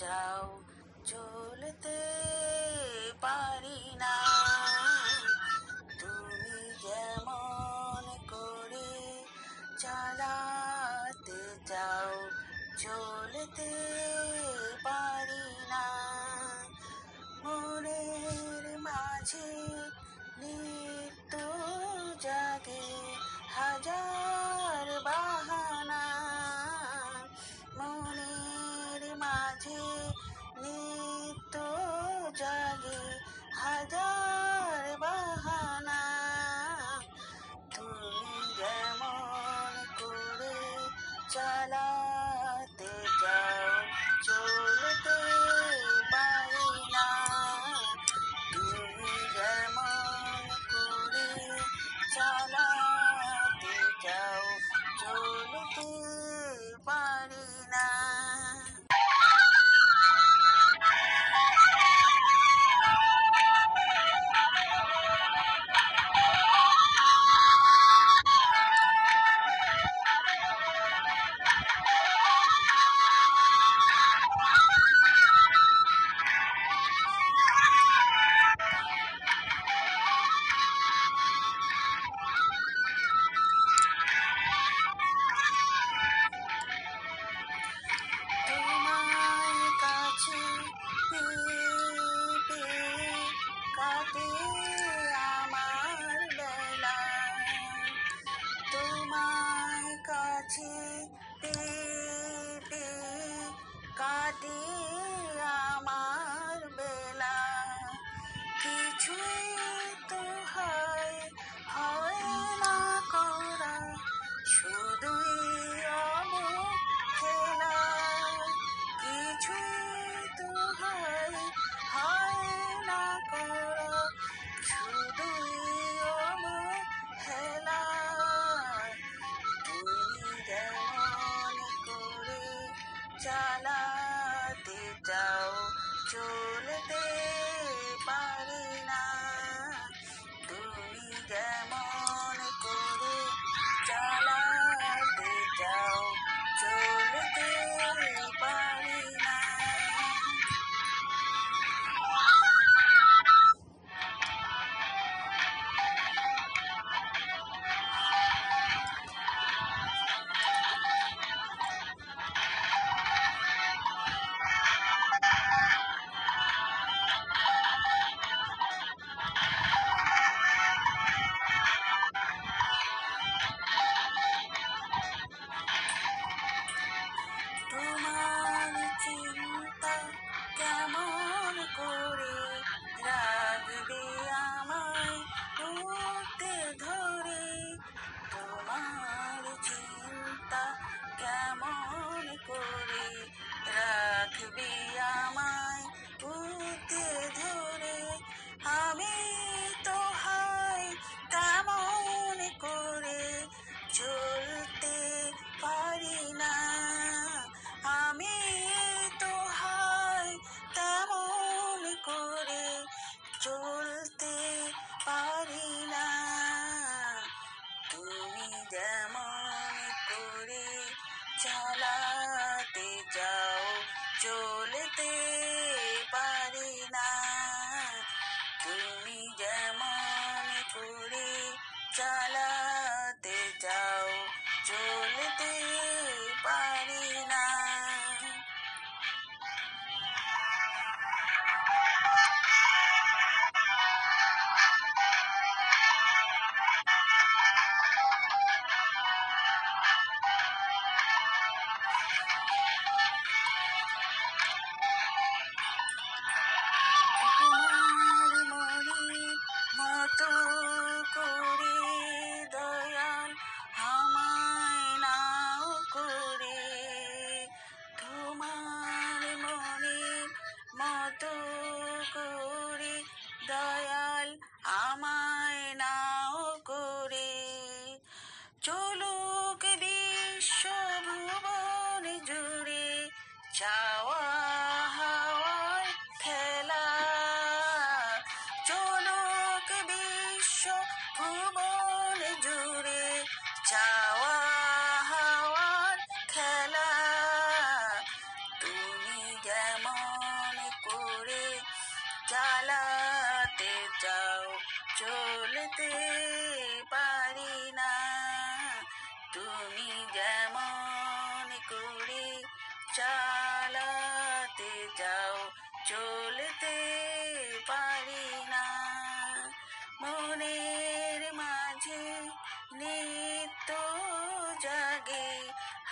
যাও, চলতে পারি না। তুমি যেমন করে চালাতে যাও চলতে পারি না। মনের মাঝে নিত্য halde চালাতে চাও তুমি যেমন করে চালা চালাতে যাও চলতে পারি না। তুমি যেমন করে চালাতে যাও চলতে পারি না। মনের মাঝে নিত্য জাগে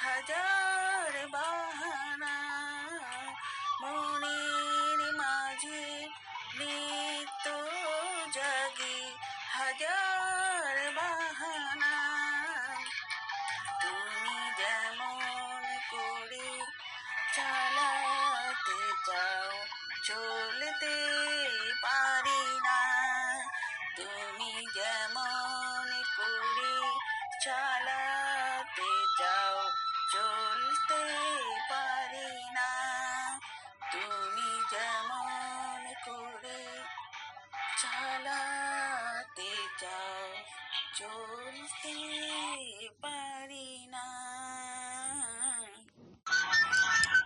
হাজার বাহানা। চালাতে চাও চলতে পারি